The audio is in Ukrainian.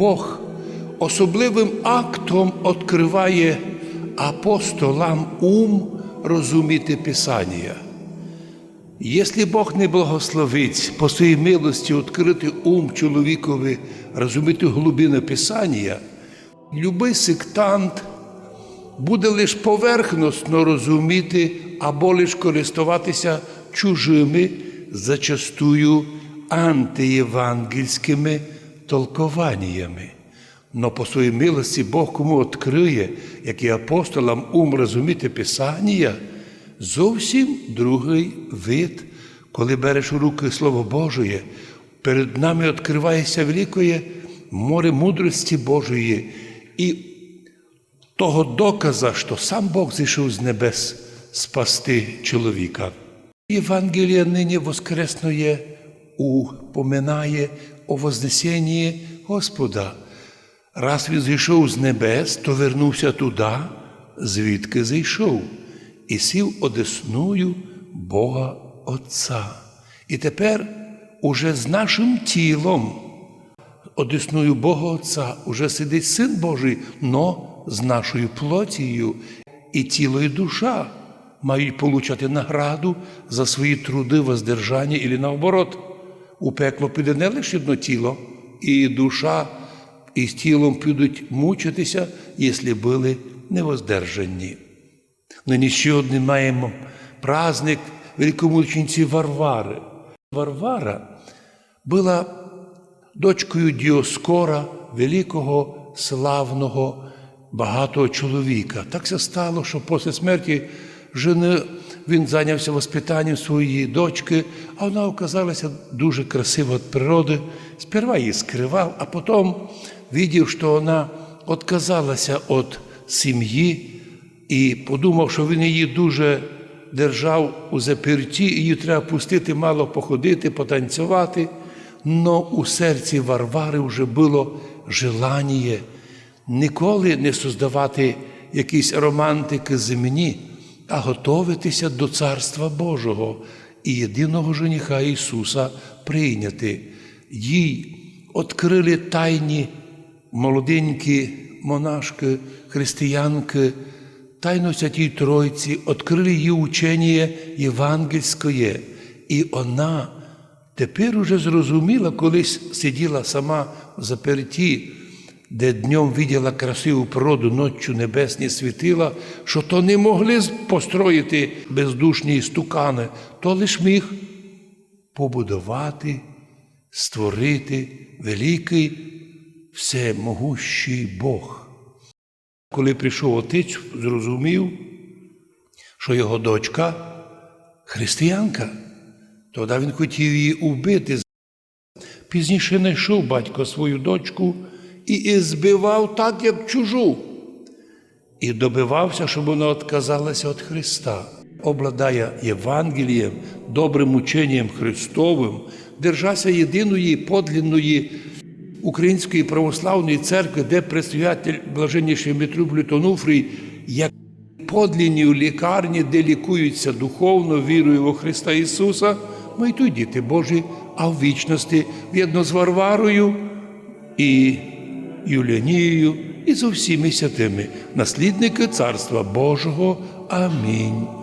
Бог особливим актом відкриває апостолам ум розуміти Писання. Якщо Бог не благословить по своїй милості відкрити ум чоловікові, розуміти глибини Писання, любий сектант буде лише поверхносно розуміти або лише користуватися чужими, зачастую антиєвангельськими толкованнями. Но по своїй милості Бог кому відкриє, як і апостолам ум розуміти Писання, зовсім другий вид, коли береш у руки Слово Божє, перед нами відкривається великое море мудрості Божої і того доказа, що сам Бог зійшов з небес спасти чоловіка. Євангелія нині воскресної упоминає о Вознесенні Господа. Раз він зійшов з небес, то вернувся туди, звідки зійшов, і сів одесную Бога Отця. І тепер уже з нашим тілом, одесною Бога Отця, уже сидить Син Божий, но з нашою плотією, і тіло, і душа мають получати награду за свої труди, воздержання, і наоборот. У пекло піде не лише одно тіло, і душа, і з тілом підуть мучитися, якщо були невоздержані. Нині ще один маємо праздник великомучениці Варвари. Варвара була дочкою Діоскора, великого, славного, багатого чоловіка. Так це стало, що після смерті жени він зайнявся воспитанням своєї дочки, а вона оказалася дуже красива від природи. Сперва її скривав, а потім видів, що вона відказалася від сім'ї і подумав, що він її дуже держав у заперті, її треба пустити, мало походити, потанцювати. Но у серці Варвари вже було желання ніколи не создавати якісь романтики земні, а готовитися до Царства Божого і єдиного жениха Ісуса прийняти. Їй відкрили тайні молоденькі монашки, християнки, тайно святій Тройці, відкрили її учення євангельське, і вона тепер уже зрозуміла, колись сиділа сама в заперті, де днем виділа красиву природу, ноччю небесні світила, що то не могли построїти бездушні стукани, то лиш міг побудувати, створити великий всемогущий Бог. Коли прийшов отець, зрозумів, що його дочка християнка, тоді він хотів її убити. Пізніше знайшов батько свою дочку і збивав так, як чужу, і добивався, щоб вона відказалася від Христа. Обладає Євангелієм, добрим ученням Христовим, держася єдиної подлінної Української православної церкви, де предстоятель блаженніший митрополит Онуфрій, як подлінні у лікарні, де лікуються духовно, вірою во Христа Ісуса, ми й тут діти Божі, а в вічності в'єдно з Варварою і Юліанією і з усіми святими, наслідники Царства Божого. Амінь.